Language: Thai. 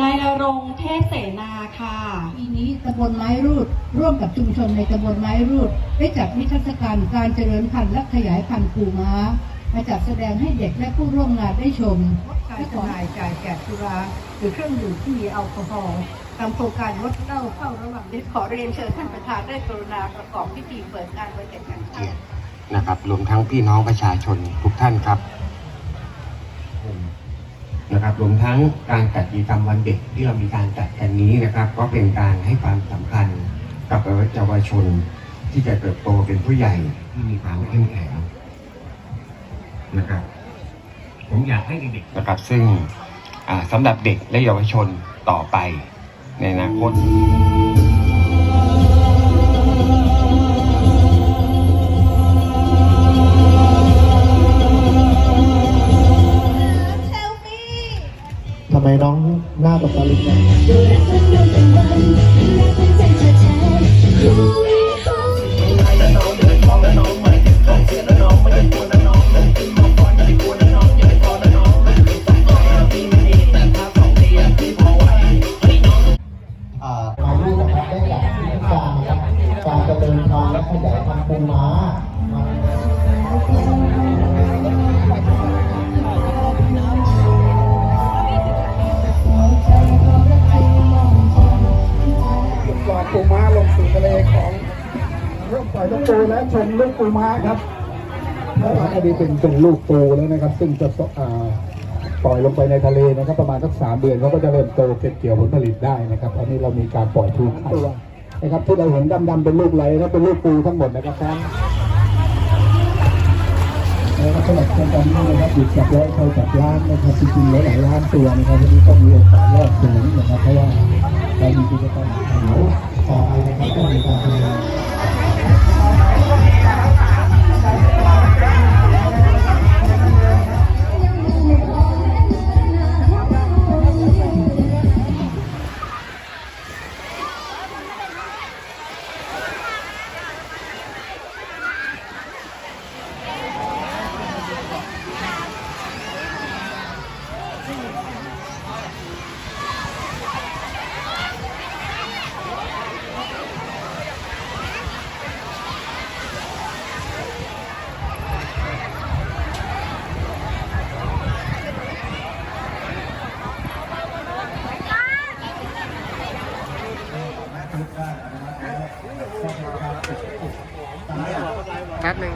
นายนรงค์เทพเสนาค่ะ ปีนี้ตำบลไม้รูด ร่วมกับชุมชนในตำบลไม้รูด ได้จัดนิทรรศการการเจริญพันธุ์และขยายพันธุ์ปูม้า มาจัดแสดงให้เด็กและผู้ร่วมงานได้ชมการจำหน่ายจ่ายแจกสุราหรือเครื่องดื่มที่มีแอลกอฮอล์ตามโครงการงดเหล้าเข้าระหว่างนี้ขอเรียนเชิญท่านประธานได้กรุณาประกอบพิธีเปิดการบริจาคการเกียรตินะครับรวมทั้งพี่น้องประชาชนทุกท่านครับ นะครับรวมทั้งการจัดกิจกรรมวันเด็กที่เรามีการจัดกันนี้นะครับ ก็เป็นการให้ความสำคัญกับเยาวชน ที่จะเติบโตเป็นผู้ใหญ่ที่มีความเข้มแข็งนะครับ ผมอยากให้เด็กๆนะครับซึ่งสำสำหรับเด็กและเยาวชนต่อไปในอนาคตำไมน้องหน้าตกตะลึงนะ ร่วมปล่อยลูกปูและชมลูกปูม้าครับแล้วอันนี้เป็นเป็นลูกปูแล้วนะครับ ซึ่งจะอ่าปล่อยลงไปในทะเลนะครับ ประมาณสักสามเดือนเขาก็จะเริ่มโตเก็บเกี่ยวผลผลิตได้นะครับอันนี้เรามีการปล่อยทูไข่นะครับที่เราเห็นดำๆเป็นลูกไหลนะเป็นลูกปูทั้งหมดนะครับท่านแล้วก็สำหรับโครงการนี้นะครับอยู่กับร้อยเขาจัดร้านนะครับจริงๆแล้วหลายล้านตัวนะครับวันนี้ต้องมีโอกาสรอดสูงนะครับเพราะว่าเรามีกิจกรรมขาวต่อไปนะครับก็มีการ Thank you. แสดงแป๊บหนึ่ง